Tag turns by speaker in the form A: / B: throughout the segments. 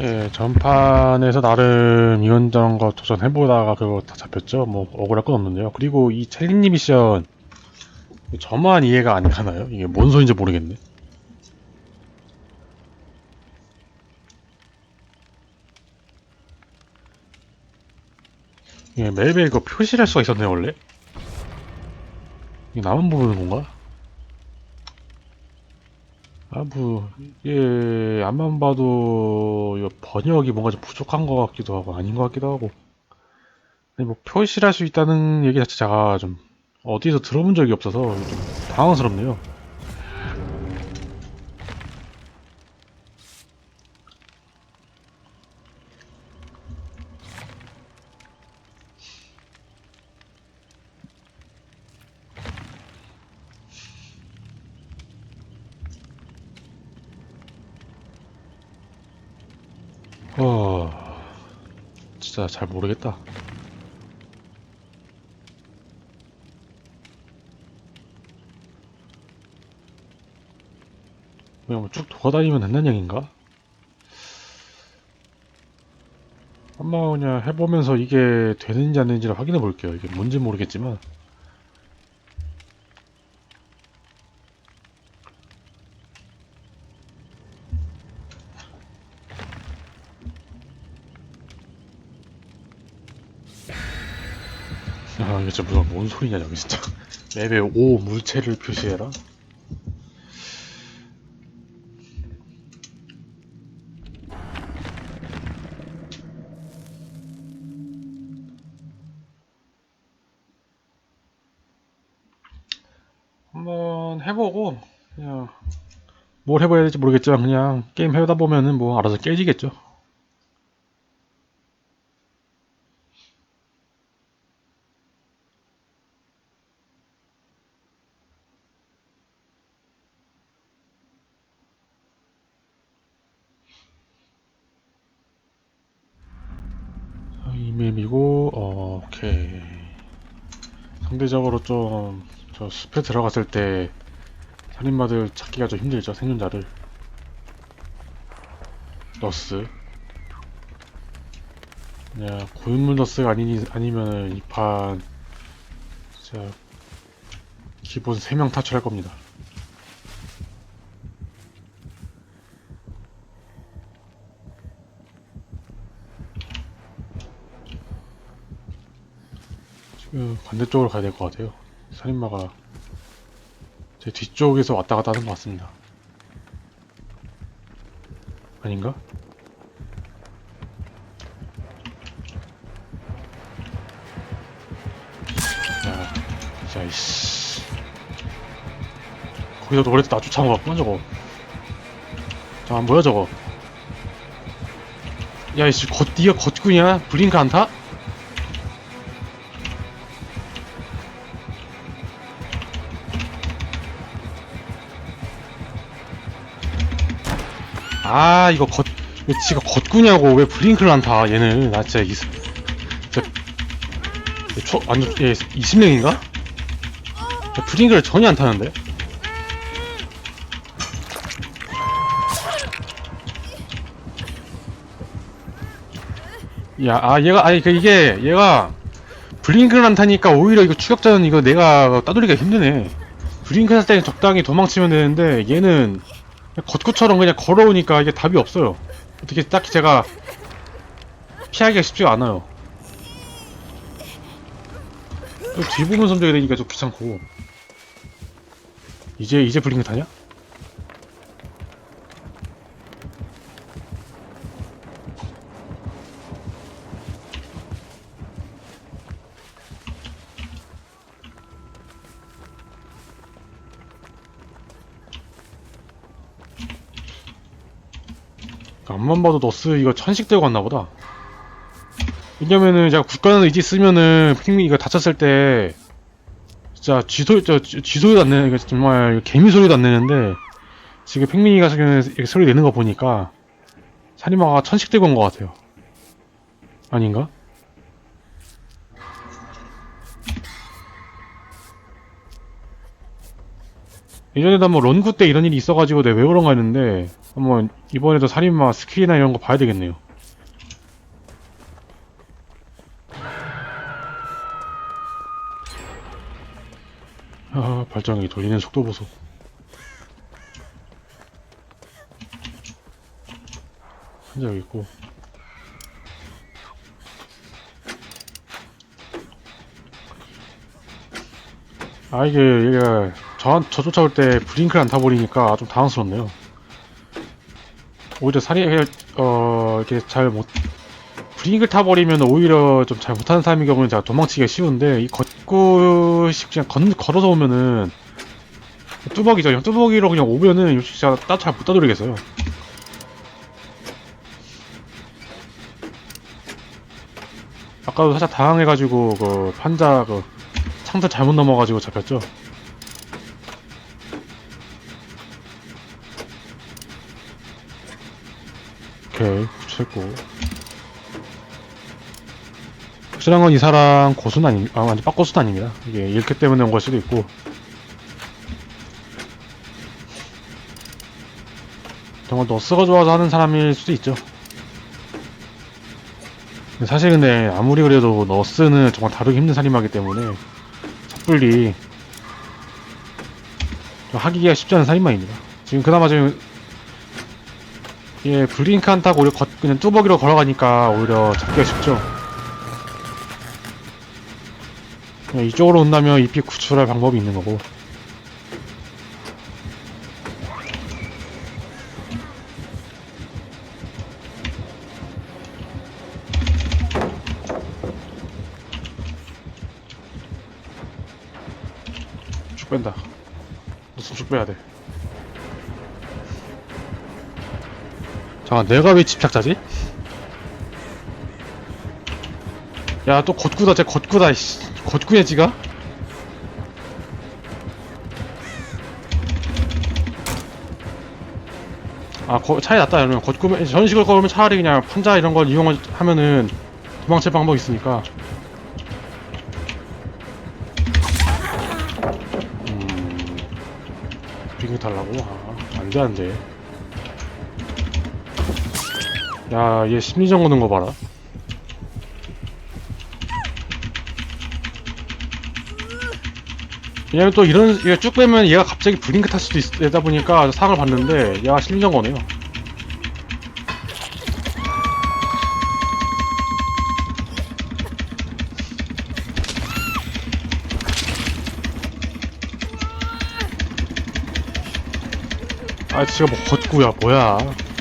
A: 예, 전판에서 나름 거 도전해보다가 그거 다 잡혔죠. 뭐 억울할 건 없는데요. 그리고 이 챌린지 미션 저만 이해가 안 가나요? 이게 뭔 소린지 모르겠네. 이게 맵에 이거 표시할 수가 있었네 원래? 이게 나만 모르는 건가? 아, 뭐, 예, 앞만 봐도, 번역이 뭔가 좀 부족한 것 같기도 하고, 아닌 것 같기도 하고. 아니, 뭐, 표시할 수 있다는 얘기 자체가 좀, 어디서 들어본 적이 없어서, 좀 당황스럽네요. 어, 진짜 잘 모르겠다. 그냥 뭐쭉 돌아다니면 된다는 얘기인가? 한번 그냥 해보면서 이게 되는지 안 되는지를 확인해 볼게요. 이게 뭔지 모르겠지만. 아, 이게 진짜 무슨 뭔 소리냐, 저기 진짜. 맵에 O 물체를 표시해라? 한번 해보고, 그냥, 뭘 해봐야 될지 모르겠지만, 그냥 게임 해다 보면은 뭐 알아서 깨지겠죠. 이맵이고, 어, 오케이. 상대적으로 좀, 저 숲에 들어갔을 때, 살인마들 찾기가 좀 힘들죠, 생존자를. 너스. 그냥, 고인물 너스가 아니, 아니면은, 이 판, 진짜, 기본 3명 탈출할 겁니다. 지금 반대쪽으로 가야 될 것 같아요. 살인마가 제 뒤쪽에서 왔다 갔다 하는 것 같습니다. 아닌가? 야, 야, 이씨. 거기서 노래도 나 쫓아온 것 같구만, 저거. 잠깐, 뭐야, 저거. 야, 이씨, 겉, 니가 겉군이야? 브링크 안 타? 아 이거 겉 이거 지가 겉구냐고. 왜 브링크를 안타 얘는? 나 진짜 이 진짜 초 완전 얘 20명인가? 브링크를 전혀 안 타는데? 야 아 얘가 아니 그 이게 얘가 브링크를 안 타니까 오히려 이거 추격자는 이거 내가 따돌리기가 힘드네. 브링크 할때 적당히 도망치면 되는데 얘는 겉구처럼 그냥 걸어오니까 이게 답이 없어요. 어떻게 딱히 제가 피하기가 쉽지가 않아요. 또 뒤부분 섬적이 되니까 좀 귀찮고. 이제, 이제 블링크 타냐? 봐도 너스 이거 천식 들고 갔나 보다. 왜냐면은 제가 국가는 의지 쓰면은 핑미 이거 다쳤을 때 진짜 쥐소 저 쥐- 쥐소리도 안 내는 정말 개미 소리도 안 내는데 지금 핑민이가 지금 이렇게 소리 내는 거 보니까 살인마가 천식 들고 온 것 같아요. 아닌가? 예전에도 한번 런구 때 이런 일이 있어가지고 내가 왜 그런가 했는데 한번 이번에도 살인마 스킬이나 이런 거 봐야 되겠네요. 아, 발전기 돌리는 속도 보소. 한자 여기 있고. 아, 이게, 이게, 저, 저 쫓아올 때 브링크를 안 타버리니까 좀 당황스럽네요. 오히려 살인, 어, 이렇게 잘 못, 브링크를 타버리면 오히려 좀 잘 못하는 사람의 경우는 제가 도망치기가 쉬운데, 이 걷고식 그냥 건, 걸어서 오면은, 뚜벅이죠. 그냥 뚜벅이로 그냥 오면은, 솔직히 제가 따, 잘못 따돌리겠어요. 아까도 살짝 당황해가지고, 그, 판자, 그, 창틀 잘못 넘어가지고 잡혔죠. 오케이, 구출했고. 확실한 건 이 사람 고수는 아니, 아, 완전 빡고수는 아닙니다. 이게 일크 때문에 온 걸 수도 있고. 정말 너스가 좋아서 하는 사람일 수도 있죠. 사실 근데 아무리 그래도 너스는 정말 다루기 힘든 살인마기 때문에 섣불리 좀 하기가 쉽지 않은 살인마입니다. 지금 그나마 지금 예, 블링크 안 타고 오히려 걷, 그냥 뚜벅이로 걸어가니까 오히려 잡기가 쉽죠. 그냥 이쪽으로 온다면 잎이 구출할 방법이 있는 거고. 쭉 뺀다. 무슨 쭉 빼야 돼. 잠깐, 내가 왜 집착자지? 야, 또 걷구다, 쟤 걷구다, 씨. 걷구야, 지가? 아, 거, 차이 났다, 이러면. 걷구면, 저런 식으로 걸으면 차라리 그냥 판자 이런 걸 이용하면은 도망칠 방법이 있으니까. 음. 빙그 달라고? 아, 안 돼, 안 돼. 야, 얘 심리전 거는 거 봐라. 왜냐면 또 이런, 얘가 쭉 빼면 얘가 갑자기 블링크 탈 수도 있, 다 보니까 사을 봤는데, 얘가 심리전 거네요. 아, 지가 뭐 걷구야, 뭐야.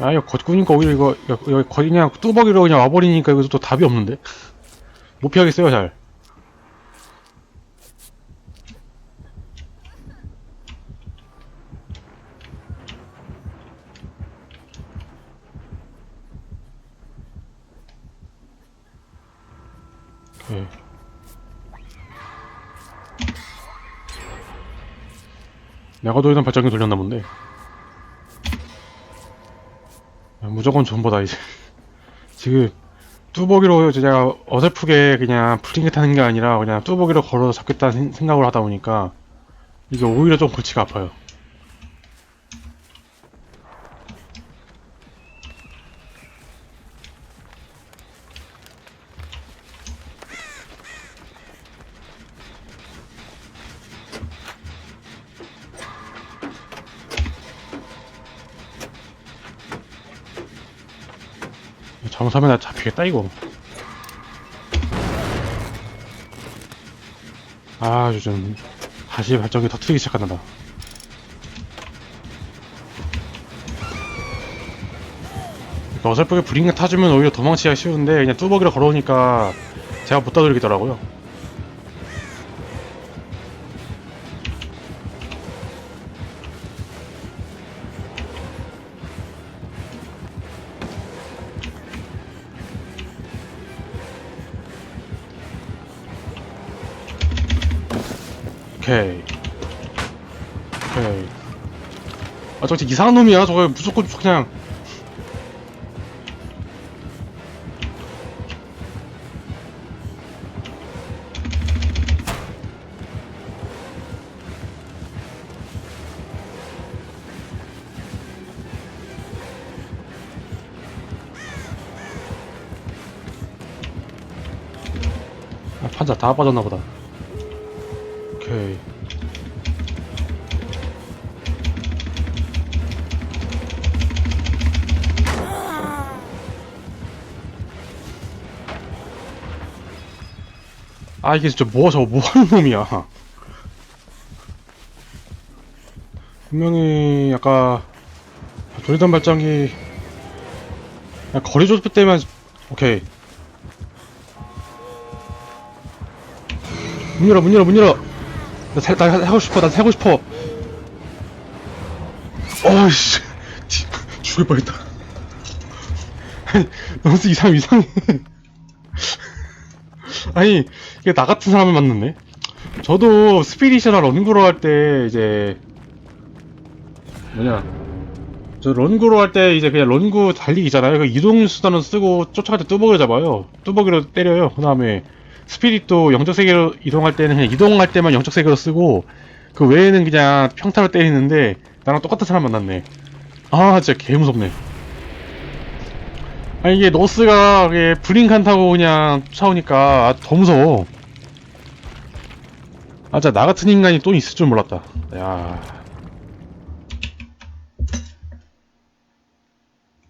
A: 아, 이거 걷구니까 오히려 이거, 여기, 거의 그냥 뚜벅이로 그냥 와버리니까 이거 또 답이 없는데? 못 피하겠어요, 잘. 내가 돌리던 발전기 돌렸나 본데. 야, 무조건 존버다 이제. 지금 뚜벅이로 제가 어설프게 그냥 플링크 타는 게 아니라 그냥 뚜벅이로 걸어서 잡겠다는 생- 생각을 하다 보니까 이게 오히려 좀 골치가 아파요 잘못하면 나 잡히겠다 이거 아 요즘 다시 발전기 터트리기 시작한다 어설프게 브링 타주면 오히려 도망치기가 쉬운데 그냥 뚜벅이로 걸어오니까 제가 못 따돌리겠더라고요. 오케이. 오케이. 아, 저 진짜 이상한 놈이야. 저거 무조건 그냥. 아, 판자 다 빠졌나 보다. 오케이. 아 이게 진짜 뭐 저거 뭐 하는 놈이야. 분명히 아까 조리단 발전기 거리 좁을 때만 오케이. 문 열어 문 열어 문 열어 나, 살, 나 하고 싶어 나 살고 싶어 어이씨 죽을 뻔했다 너무 이상 이상해 아니 이게 나 같은 사람을 만났네. 저도 스피릿이나 런구로 할 때 이제 뭐냐 저 런구로 할 때 이제 그냥 런구 달리기잖아요. 그 이동 수단을 쓰고 쫓아갈 때 뚜벅이를 잡아요. 뚜벅이로 때려요. 그 다음에 스피릿도 영적 세계로 이동할 때는 그냥 이동할 때만 영적 세계로 쓰고 그 외에는 그냥 평타로 때리는데 나랑 똑같은 사람 만났네. 아 진짜 개 무섭네. 아니 이게 노스가 브링칸 타고 그냥 쫓아오니까 아, 더 무서워. 아 진짜 나 같은 인간이 또 있을 줄 몰랐다. 야.